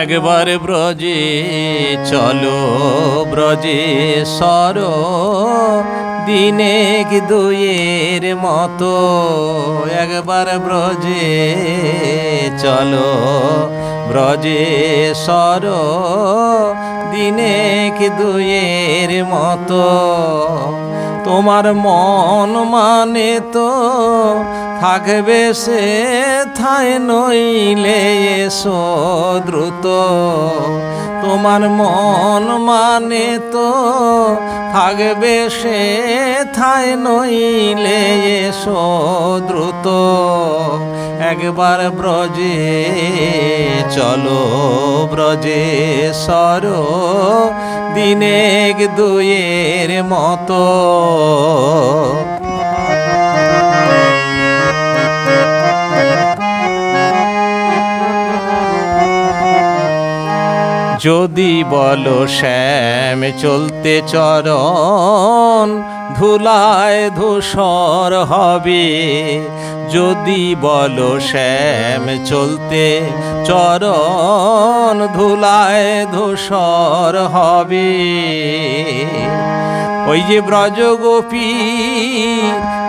একবার ব্রজে চলো ব্রজে সর। দিনে দুয়ের মতো একবার ব্রজে চলো, ব্রজে সর। দিনে দুয়ের মতো তোমার মন মানে তো থাকবে সে থায় নইলে এসো দ্রুত। তোমার মন মানে তো থাকবে সে থায় নইলে এসো দ্রুত। একবার ব্রজে চলো ব্রজে সর। দিনে দুয়ের মতো যদি বলো শ্যাম চলতে চরণ ধুলায় ধূসর হবে। যদি বলো শ্যাম, চলতে চরণ ধুলায় ধূসর হবে। ওই যে ব্রজ গোপী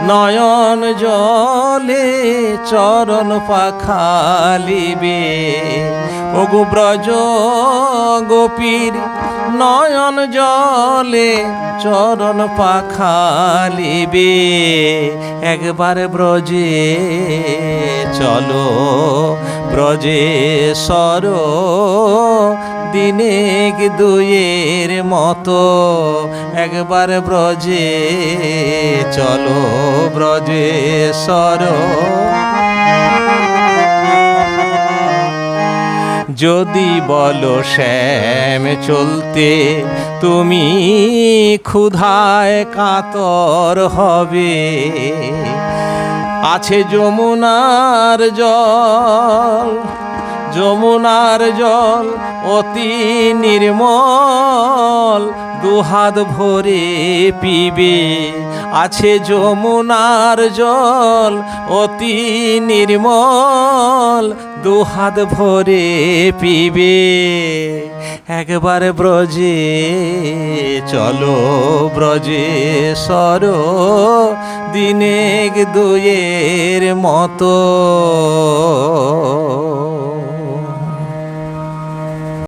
নয়ন জলে চরণ পাখালিবে ওগো ব্রজ গোপীর নয়ন জলে চরণ পাখালিবে একবার ব্রজে চলো ব্রজে সর। দিনে দুয়ের মতো একবার ব্রজে চলো ব্রজে সর। যদি বলো শ্যাম চলতে তুমি ক্ষুধায় কাতর হবে। আছে যমুনার জল যমুনার জল অতি নির্মল, দুহাত ভরে পিবে। আছে যমুনার জল অতি নির্মল, দুহাত ভরে পিবে। একবার ব্রজে চলো, ব্রজে সর দিনে দুয়ের মতো।